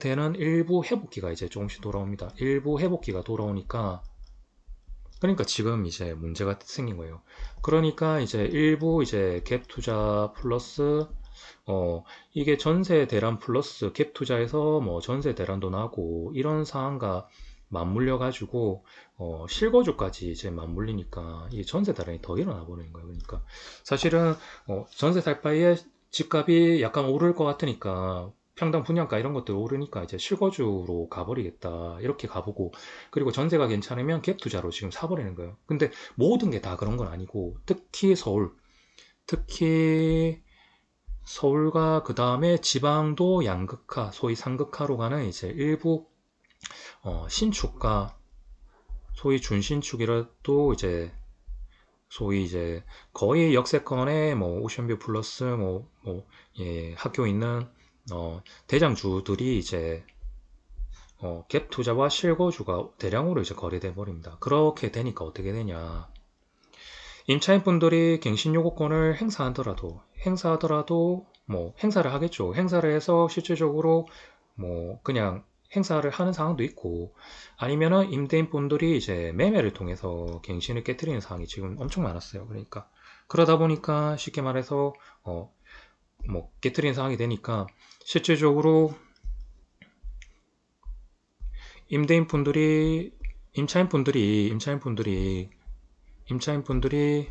때는 일부 회복기가 이제 조금씩 돌아옵니다. 일부 회복기가 돌아오니까 그러니까 지금 이제 문제가 생긴 거예요. 그러니까 이제 일부 이제 갭 투자 플러스 어 이게 전세 대란 플러스 갭 투자에서 뭐 전세 대란도 나고 이런 상황과 맞물려 가지고 어 실거주까지 이제 맞물리니까 이 전세 대란이 더 일어나 버리는 거예요. 그러니까 사실은 어 전세 살 바에 집값이 약간 오를 것 같으니까 평당 분양가 이런 것들 오르니까 이제 실거주로 가버리겠다 이렇게 가보고 그리고 전세가 괜찮으면 갭 투자로 지금 사버리는 거예요. 근데 모든 게 다 그런 건 아니고 특히 서울 특히 서울과 그 다음에 지방도 양극화 소위 상극화로 가는 이제 일부 어, 신축과 소위 준신축이라도 이제 소위 이제 거의 역세권에 뭐 오션뷰 플러스 뭐, 뭐 예, 학교 있는 어, 대장주들이 이제 어, 갭 투자와 실거주가 대량으로 이제 거래돼 버립니다. 그렇게 되니까 어떻게 되냐? 임차인 분들이 갱신 요구권을 행사하더라도 행사하더라도 뭐 행사를 하겠죠. 행사를 해서 실질적으로 뭐 그냥 행사를 하는 상황도 있고 아니면은 임대인 분들이 이제 매매를 통해서 갱신을 깨뜨리는 상황이 지금 엄청 많았어요. 그러니까 그러다 보니까 쉽게 말해서 어 뭐 깨뜨리는 상황이 되니까 실질적으로 임대인 분들이 임차인 분들이 임차인 분들이 임차인 분들이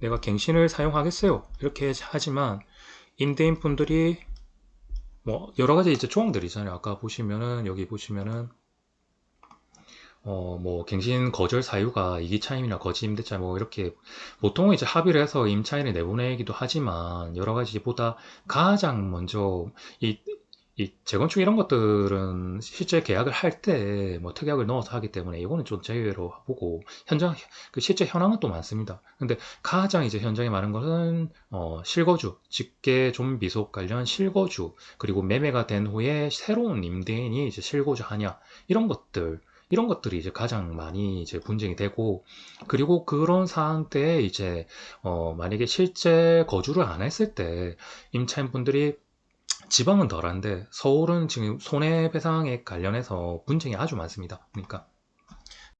내가 갱신을 사용하겠어요. 이렇게 하지만 임대인 분들이 뭐 여러 가지 이제 조항들이 있잖아요. 아까 보시면은 여기 보시면은 어, 뭐, 갱신 거절 사유가 이기차임이나 거지 임대차 뭐 이렇게 보통은 이제 합의를 해서 임차인을 내보내기도 하지만 여러 가지보다 가장 먼저 이, 이 재건축 이런 것들은 실제 계약을 할 때 뭐 특약을 넣어서 하기 때문에 이거는 좀 제외로 보고 현장 그 실제 현황은 또 많습니다. 근데 가장 이제 현장에 많은 것은 어, 실거주, 직계 좀 미속 관련 실거주 그리고 매매가 된 후에 새로운 임대인이 이제 실거주 하냐 이런 것들 이런 것들이 이제 가장 많이 이제 분쟁이 되고 그리고 그런 상황 때 이제 어 만약에 실제 거주를 안 했을 때 임차인분들이 지방은 덜한데 서울은 지금 손해배상액 관련해서 분쟁이 아주 많습니다. 그러니까